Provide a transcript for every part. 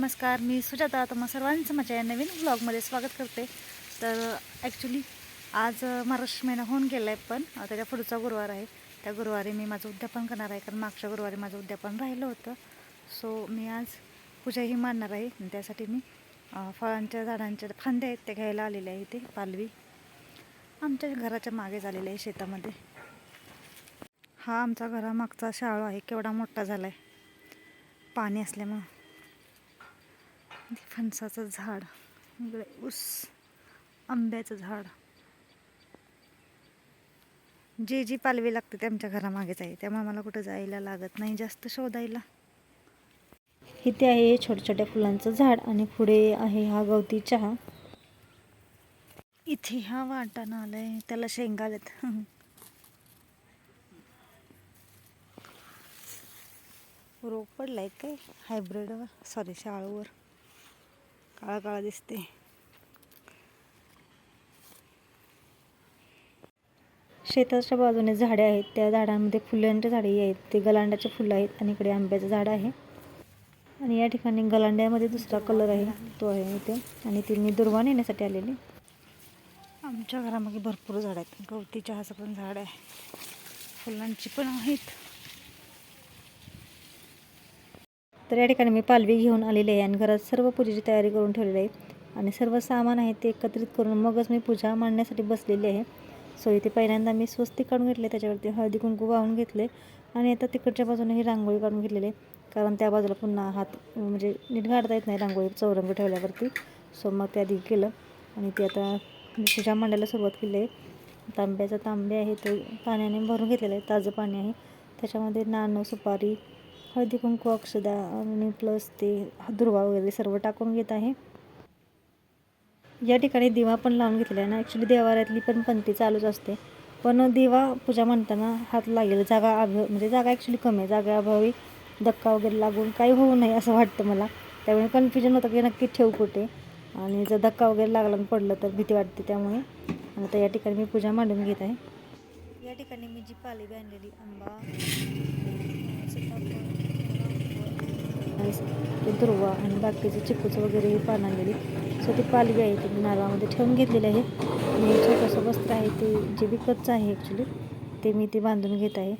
नमस्कार मी सुजाता. तुम्हा सर्वांचं माझ्या या नवीन ब्लॉगमध्ये स्वागत करते. तर ॲक्च्युली आज महाराष्ट्र महिना होऊन गेला आहे पण त्याच्या पुढचा गुरुवार आहे. त्या गुरुवारी मी माझं उद्यापन करणार आहे कारण मागच्या गुरुवारी माझं उद्यापन राहिलं होतं. सो मी आज पूजाही मानणार आहे. आणि त्यासाठी मी फळांच्या झाडांच्या फांद्या आहेत त्या घ्यायला आलेल्या आहे इथे पालवी. आमच्या घराच्या मागे झालेलं आहे शेतामध्ये. हा आमचा घरामागचा शाळा आहे केवढा मोठा झाला आहे पाणी असल्यामुळं. फणसाचं झाड. इकडे ऊस आंब्याचं झाड. जे जी पालवी लागते ते आमच्या घरामागेच आहे त्यामुळे मला कुठं जायला लागत नाही जास्त शोधायला. इथे आहे छोट्या छोट्या फुलांचं झाड आणि पुढे आहे हा गवती चहा. इथे हा वाटाणा आलाय त्याला शेंगा आल्यात. रोग पडलाय काय? हायब्रिडवर सॉरी शाळूवर. काळा काळा दिसते. शेताच्या बाजूने झाडे आहेत. त्या झाडांमध्ये फुलांचे झाडे आहेत. ते गलांड्याचे फुलं आहेत आणि इकडे आंब्याचं झाड आहे. आणि या ठिकाणी गलांड्यामध्ये दुसरा कलर आहे. तो आहे इथे. आणि ती मी दुर्वा नेण्यासाठी आलेली. आमच्या घरामागे भरपूर झाडं आहेत. गवती चहाचं पण झाड आहे. फुलांची पण आहेत. तर या ठिकाणी मी पालवी घेऊन आलेली आहे आणि घरात सर्व पूजेची तयारी करून ठेवलेली आहे. आणि सर्व सामान आहे ते एकत्रित करून मगच मी पूजा मांडण्यासाठी बसलेली आहे. सो इथे पहिल्यांदा मी स्वस्तिक काढून घेतले त्याच्यावरती हळदी कुंकू वाहून घेतले आणि आता तिकडच्या बाजूने ही रांगोळी काढून घेतलेली आहे. कारण त्या बाजूला पुन्हा हात म्हणजे नीट काढता येत नाही रांगोळी चौरंग ठेवल्यावरती. सो मग त्या आधी केलं आणि ते आता मी पूजा मांडायला सुरुवात केली आहे. तांब्याचं तांबे आहे ते पाण्याने भरून घेतलेलं आहे ताजं पाणी आहे. त्याच्यामध्ये नाणं सुपारी हळदी कुंकू अक्षदा आणि प्लस ते दुर्वा वगैरे सर्व टाकून घेत आहे. या ठिकाणी दिवा पण लावून घेतलेला आहे ना. ॲक्च्युली देवाऱ्यातली पण पंथी चालूच असते. पण दिवा पूजा म्हणताना हात लागेल. जागा अभाव म्हणजे जागा ॲक्च्युली कमी आहे. जागा अभावी धक्का वगैरे लागून काही होऊ नये असं वाटतं मला. त्यामुळे कन्फ्युजन होतं की नक्की ठेवू कुठे? आणि जर धक्का वगैरे लागला आणि पडलं तर भीती वाटते त्यामुळे. आणि आता या ठिकाणी मी पूजा मांडून घेत आहे. या ठिकाणी मी जी पाली बांधलेली आंबा सीताफळ दुर्वा आणि बाकीचे चिकूचं वगैरे हे पान आणलेली सो ती पालवी आहे ती नारळामध्ये ठेवून घेतलेली आहे. आणि छोटंसं वस्त्र आहे ते जे विकतचं आहे ॲक्च्युली ते मी ते बांधून घेत आहे.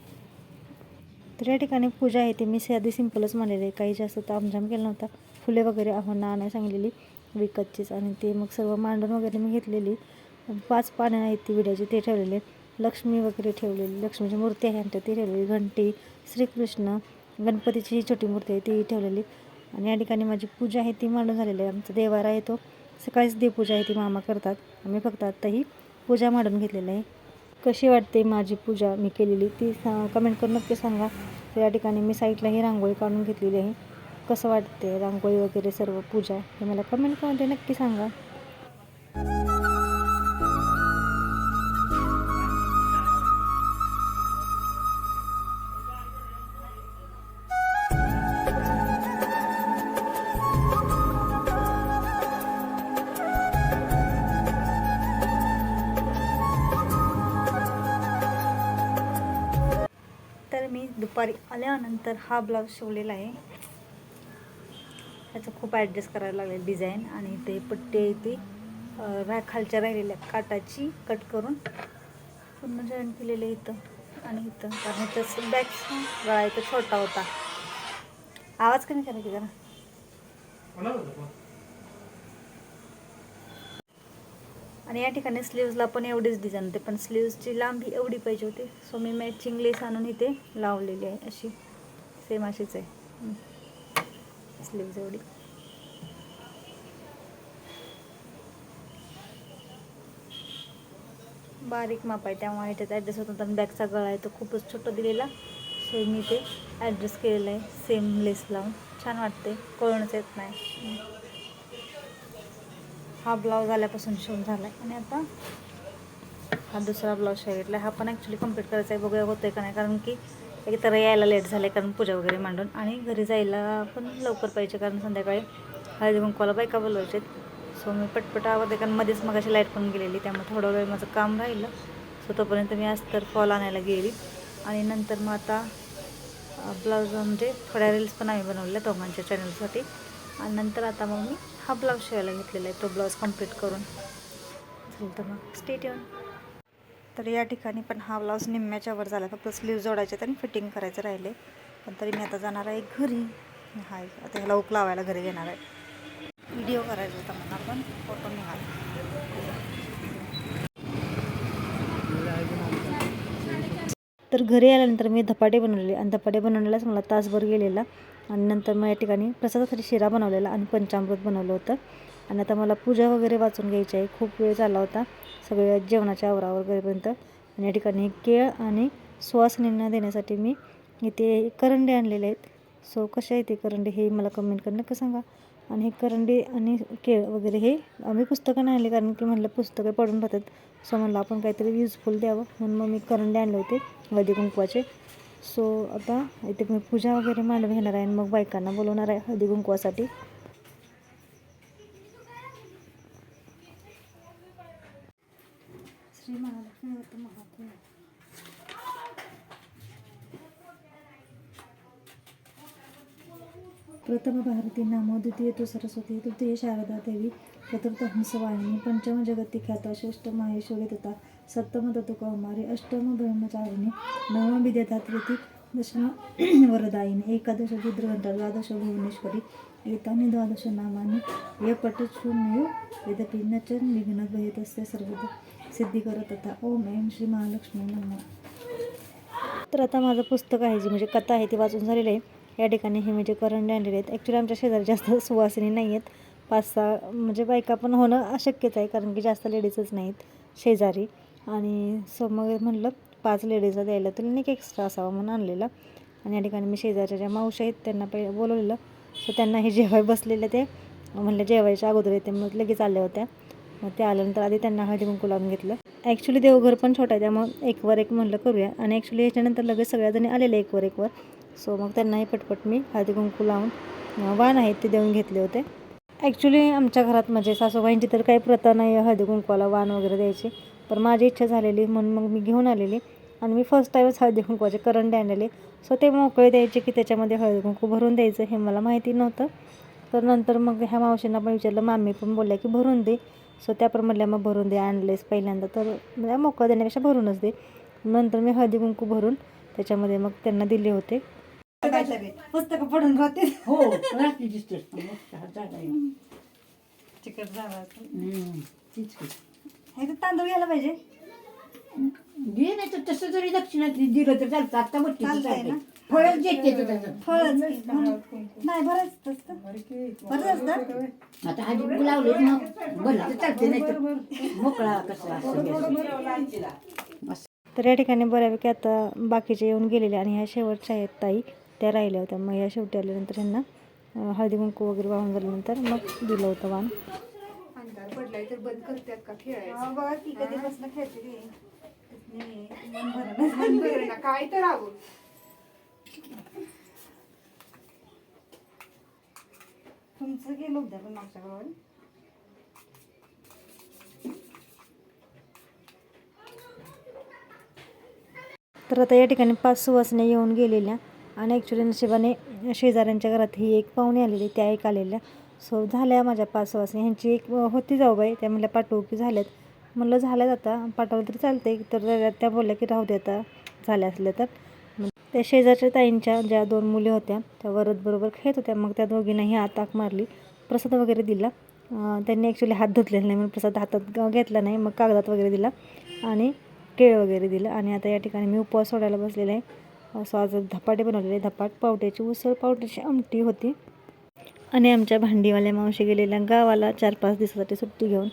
तर या ठिकाणी पूजा आहे ती मी साधी सिंपलच मांडलेली आहे. काही जास्त तामझाम केला नव्हता. फुले वगैरे आहो आणायला सांगलेली विकतचीच. आणि ते मग सर्व मांडून वगैरे मी घेतलेली. पाच पानं आहेत ती विड्याची ते ठेवलेले लक्ष्मी वगैरे ठेवलेली लक्ष्मीची मूर्ती आहे आमच्या ती ठेवलेली. घंटी श्रीकृष्ण गणपतीची ही छोटी मूर्ती आहे ती ठेवलेली. आणि या ठिकाणी माझी पूजा आहे ती मांडून झालेली आहे. आमचा देवारा आहे तो. सकाळीच देवपूजा आहे ती मामा करतात. आम्ही फक्त आत्ता ही पूजा मांडून घेतलेली आहे. कशी वाटते माझी पूजा मी केलेली ती सा कमेंट करून नक्की सांगा. तर या ठिकाणी मी साईडला ही रांगोळी काढून घेतलेली आहे. कसं वाटते रांगोळी वगैरे सर्व पूजा हे मला कमेंट करून ते नक्की सांगा. दुपारी आल्यानंतर हा ब्लाऊज शिवलेला आहे. त्याचं खूप ॲडजस्ट करायला लागले डिझाईन आणि ते पट्टी आहे ती. रा खालच्या राहिलेल्या काटाची कट करून पूर्ण जॉईन केलेलं आहे इथं आणि इथं. कारण इथं बॅग गळा इथं छोटा होता. आवाज कमी करा की जरा. आणि या ठिकाणी स्लीव्जला पण एवढीच डिझाईन होते. पण स्लीव्जची लांबी एवढी पाहिजे होती. सो मी मॅचिंग लेस आणून इथे लावलेली आहे. अशी सेम अशीच आहे. स्लीव्ज एवढी. बारीक माप आहे. त्यामुळे ह्याच्यात ॲडजस्ट होतं आणि बॅगचा गळा आहे तो खूपच छोटा दिलेला. सो मी ते ॲडजस्ट केलेलं आहे. सेम लेस लावून. छान वाटते कळूनच येत नाही. हा ब्लाऊज आल्यापासून शिवून झाला आहे आणि आता हा दुसरा ब्लाऊज शिवला हा पण ॲक्च्युली कंप्लीट करायचा आहे. बघूया होतं आहे का नाही. कारण की एकतर यायला लेट झालं आहे कारण पूजा वगैरे मांडून. आणि घरी जायला पण लवकर पाहिजे. कारण संध्याकाळी हळदी कुंकवाला बायका बोलवायचे सो मी पटपट आवडते कारण मध्येच मग अशी लाइट पण गेलेली. त्यामुळे थोडा वेळ माझं काम राहिलं. सो तोपर्यंत मी आज तर फॉल आणायला गेली. आणि नंतर मग आता ब्लाऊज म्हणजे थोड्या रील्स पण आम्ही बनवल्या दोघांच्या चॅनलसाठी आणि नंतर आता मग मी हा ब्लाऊज शिवायला घेतलेला आहे तो ब्लाऊज कंप्लीट करून. चल तर मग स्टेट येऊन तर या ठिकाणी पण हा ब्लाऊज निम्म्याच्या वर झाला फक्त स्लीव जोडायचे आणि फिटिंग करायचं राहिले. पण तरी मी आता जाणार आहे घरी. हाय आता ह्याला उक लावायला घरी घेणार आहे. व्हिडिओ करायचा होता म्हणून आपण फोटो निघाला. तर घरी आल्यानंतर मी धपाटे बनवलेले आणि धपाटे बनवण्यालाच मला तासभर गेलेला. आणि नंतर मग या ठिकाणी प्रसादासाठी शिरा बनवलेला आणि पंचामृत बनवलं होतं. आणि आता मला पूजा वगैरे वाचून घ्यायची आहे. खूप वेळ झाला होता सगळ्या जेवणाच्या आवरावर वगैरेपर्यंत. आणि या ठिकाणी केळ आणि सुवासिनींना देण्यासाठी मी इथे करंडे आणलेले आहेत. सो कसे आहे ते करंडे हे मला कमेंट करणं नका सांगा. आणि हे करंडी आणि केळ वगैरे हे आम्ही पुस्तकं नाही आणले कारण की म्हणलं पुस्तकं पडून राहतात. सो म्हणलं आपण काहीतरी युजफुल द्यावं. म्हणून मग मी करंडे आणले होते हळदी कुंकवाचे. सो आता इथे मी पूजा वगैरे मांडून घेणार आहे आणि मग बायकांना बोलवणार आहे हळदी कुंकवासाठी. श्री महालक्ष्मी महात्मा प्रथम भारती नामो द्वितीय तु सरस्वती तृतीय शारदा देवी चतुर्थ हंसवाहिनी पंचम जगती ख्याता षष्ठ माहेश्वरी तथा सप्तम ततुकौमारी अष्टम ब्रह्मचारिणी नवम विद्याता तृती दशम वरदायिनी एकादश रुद्रघंटा द्वादश भुवनेश्वरी एतानि द्वादश नामानि य पठशून्यो यद्यपि न च विघ्न भयतस्य सर्वदा सिद्धिकर तथा ओम ऐं श्री महालक्ष्मी नमः. तर आता माझं पुस्तक आहे जी म्हणजे कथा आहे ती वाचून झालेली आहे. या ठिकाणी हे म्हणजे करंडे आणलेले आहेत. ॲक्च्युली आमच्या शेजारी जास्त सुवासिनी नाही आहेत पाच सहा म्हणजे बायका पण होणं अशक्यच आहे कारण की जास्त लेडीजच नाहीत शेजारी. आणि सो मग म्हणलं पाच लेडीजला द्यायला तर एक एक्स्ट्रा असावा म्हणून आणलेला. आणि या ठिकाणी मी शेजारच्या ज्या मावशी आहेत त्यांना पहिलं बोलवलेलं. सो त्यांना हे जेवाय बसलेले ते. म्हणलं जेवायच्या अगोदर येते मग लगेच आल्या होत्या. मग ते आल्यानंतर आधी त्यांना हळदी कुंकू लावून घेतलं. ॲक्च्युली देवघर पण छोटं आहे त्यामुळं एकवर एक म्हणलं करूया. आणि ॲक्च्युली ह्याच्यानंतर लगेच सगळ्याजणी आलेले एकवर एकवर. सो मग त्यांनाही पटपट मी हळदी कुंकू लावून वाण आहेत ते देऊन घेतले होते. ॲक्च्युली आमच्या घरात म्हणजे सासूबाईंची तर काही प्रथा नाही आहे हळदी कुंकवाला वाण वगैरे द्यायची. पण माझी इच्छा झालेली म्हणून मग मी घेऊन आलेली. आणि मी फर्स्ट टाईमच हळदी कुंकवाचे करंडे आणलेले सो ते मोकळे द्यायचे की त्याच्यामध्ये हळदी कुंकू भरून द्यायचं हे मला माहिती नव्हतं. तर नंतर मग ह्या मावशींना पण विचारलं मामी पण बोलल्या की भरून दे. सो त्या पण म्हणल्या मग भरून दे आणलेस पहिल्यांदा तर म्हणजे मोकळं देण्यापेक्षा भरूनच दे. नंतर मी हळदी कुंकू भरून त्याच्यामध्ये मग त्यांना दिले होते. पुस्तकं पडून राहते हो जागा तांदूळ घ्यायला पाहिजे. घे नाही तर तसं जरी दक्षिणात दिलं तर चालतं. आता बघ चालतंय. ना? फळच देते तर त्याचं. फळच नाही बरंच असतं असतं आता आधी मग बरं तर चालते नाही तर मोकळा कसा असं. तर या ठिकाणी बऱ्यापैकी आता बाकीचे येऊन गेलेले आणि ह्या शेवटच्या आहेत ताई त्या राहिल्या होत्या मग या शेवटी आल्यानंतर ह्यांना अं, हळदी कुंकू वगैरे वाहून झाल्यानंतर मग दिलं होतं वाण अंधार पडलाय तर बंद करतात का खेळायचं बघा की कधीपासून खेळते मन भरेना. ना काय तर आहो तुमचं गेलं होतं पण मागच्या बरोबर तर आता या ठिकाणी पाच सुवासने येऊन गेलेल्या आणि ॲक्च्युली नशिबाने शेजाऱ्यांच्या घरात ही एक पाहुणे आलेली त्या एक आलेल्या. सो झाल्या माझ्या पाच सुवासने. ह्यांची एक होती जाऊबाई. त्या म्हणल्या पाठवू की झाल्यात. म्हणलं झाल्यात आता. पाठवलं तरी चालतंय. तर त्या- बोलल्या की राहू दे आता. झाल्या असल्या तर. त्या शेजारच्या ताईंच्या ज्या दोन मुली होत्या त्या वरदबरोबर खेळत होत्या. मग त्या दोघींनाही हात आक मारली. प्रसाद वगैरे दिला. त्यांनी ॲक्च्युली हात धुतलेला नाही म्हणून प्रसाद हातात घेतला नाही. मग कागदात वगैरे दिला आणि केळ वगैरे दिलं. आणि आता या ठिकाणी मी उपवास सोडायला बसलेला आहे. सो आज धपाटे बनवलेले धपाट पावट्याची उसळ पावट्याची आमटी होती. आणि आमच्या भांडीवाल्या मावशी गेलेल्या गावाला चार पाच दिवसासाठी सुट्टी घेऊन.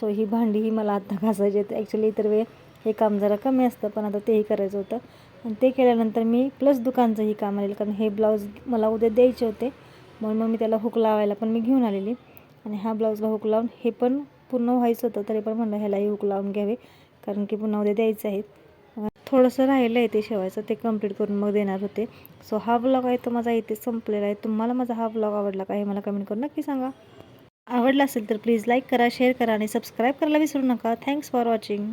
सो ही भांडी ही मला आता घासायची आहेत. ॲक्च्युली इतर वेळ हे काम जरा कमी असतं पण आता तेही करायचं होतं. आणि ते केल्यानंतर मी प्लस दुकानचंही काम आलेलं कारण हे ब्लाऊज मला उद्या द्यायचे होते. म्हणून मग मी त्याला हुक लावायला पण मी घेऊन आलेली. आणि हा ब्लाऊजला हुक लावून हे पण पूर्ण व्हायचं होतं तरी पण म्हणलं ह्यालाही हुक लावून घ्यावे कारण की पुन्हा उद्या द्यायचं आहे थोडंसं राहिलं आहे ते शेवायचं ते कंप्लीट करून मग देणार होते. सो हा ब्लॉग आहे तो माझा इथे संपलेला आहे. तुम्हाला माझा हा ब्लॉग आवडला का हे मला कमेंट करून नक्की सांगा. आवडला असेल तर प्लीज लाईक करा शेअर करा आणि सबस्क्राईब करायला विसरू नका. Thanks for watching